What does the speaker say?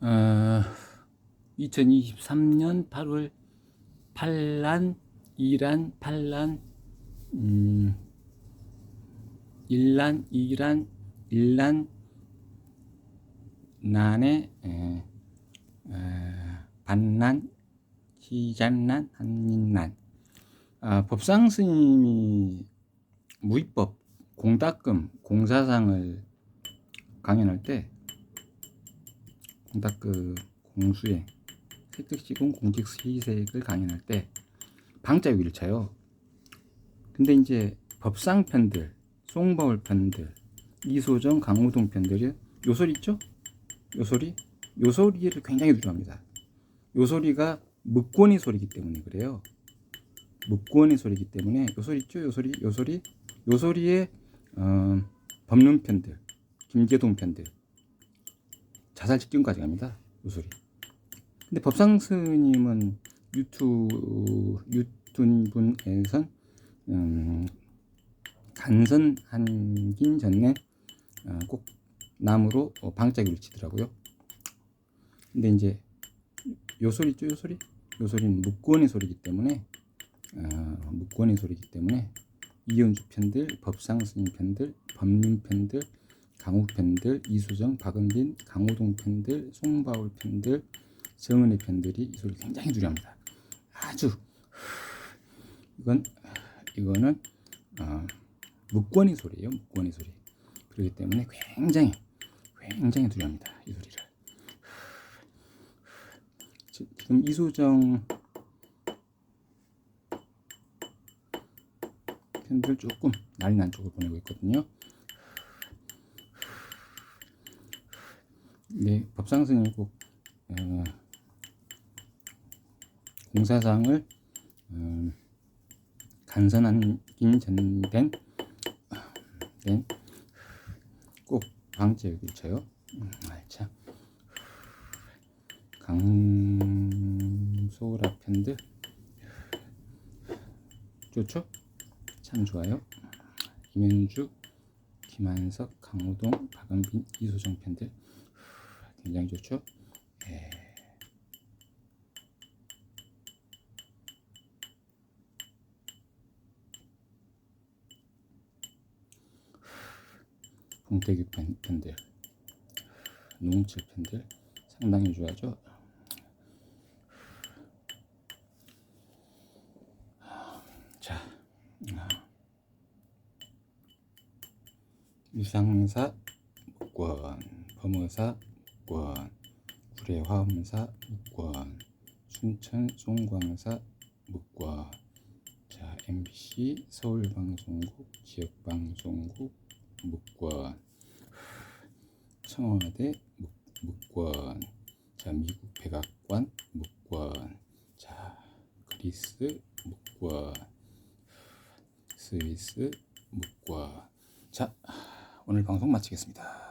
어, 2023년 8월 반란, 이란, 반란, 음, 일란, 이란, 일란, 난의 에, 에, 반란, 시잔란, 한인란. 아, 법상 스님이 무위법, 공탁금, 공사상을 강연할 때 공탁금, 공수행, 획득시공, 공직 시색을 강연할 때 방자 위를 쳐요. 근데 이제 법상 편들, 송바울 편들, 이소정, 강호동 편들이 요 소리 있죠? 요 소리? 요 소리를 굉장히 두려워합니다. 요 소리가 묵권이 소리이기 때문에 그래요. 묵권의 소리이기 때문에 요 소리 있죠? 요 소리, 요 소리, 요 소리의 어, 법륜 편들, 김계동 편들, 자살 직전까지 갑니다. 요소리. 근데 법상 스님은 유튜 유튜브에선 음, 간선 한긴 전에 어, 꼭 나무로 어, 방짜기를 치더라고요. 근데 이제 요 소리 있죠, 요 소리? 요 소리는 묵권의 소리이기 때문에 어, 묵권의 소리이기 때문에 이현주 편들, 법상 스님 편들, 법륜 편들, 강우 편들, 이수정, 박은빈, 강호동 편들, 송바울 편들, 정은의 편들이 이 소리 굉장히 두려합니다. 아주 이건 이거는 어, 묵권의 소리예요. 묵권의 소리. 그렇기 때문에 굉장히 굉장히 두려합니다. 이 소리를. 지- 지금 이수정 편들 조금 난리 난 쪽을 보내고 있거든요. 네, 법상 스님 꼭 어, 공사상을 음, 간선한 긴 전된 된, 꼭 방지역을 쳐요. 음, 알차. 강소라 편들 좋죠? 참 좋아요. 김현주, 김한석, 강호동, 박은빈, 이소정 편들 굉장히 좋죠? 예. 편, 편들, 노홍철 편들 상당히 좋아하죠. 자, 아. 유상사 목권, 범어사 목권, 구례 화엄사 목권, 순천 송광사 목권. 자, MBC 서울방송국 지역방송국 목권, 청와대 목, 목권, 자 미국 백악관 목권, 자 그리스 목권, 스위스 목권. 자 오늘 방송 마치겠습니다.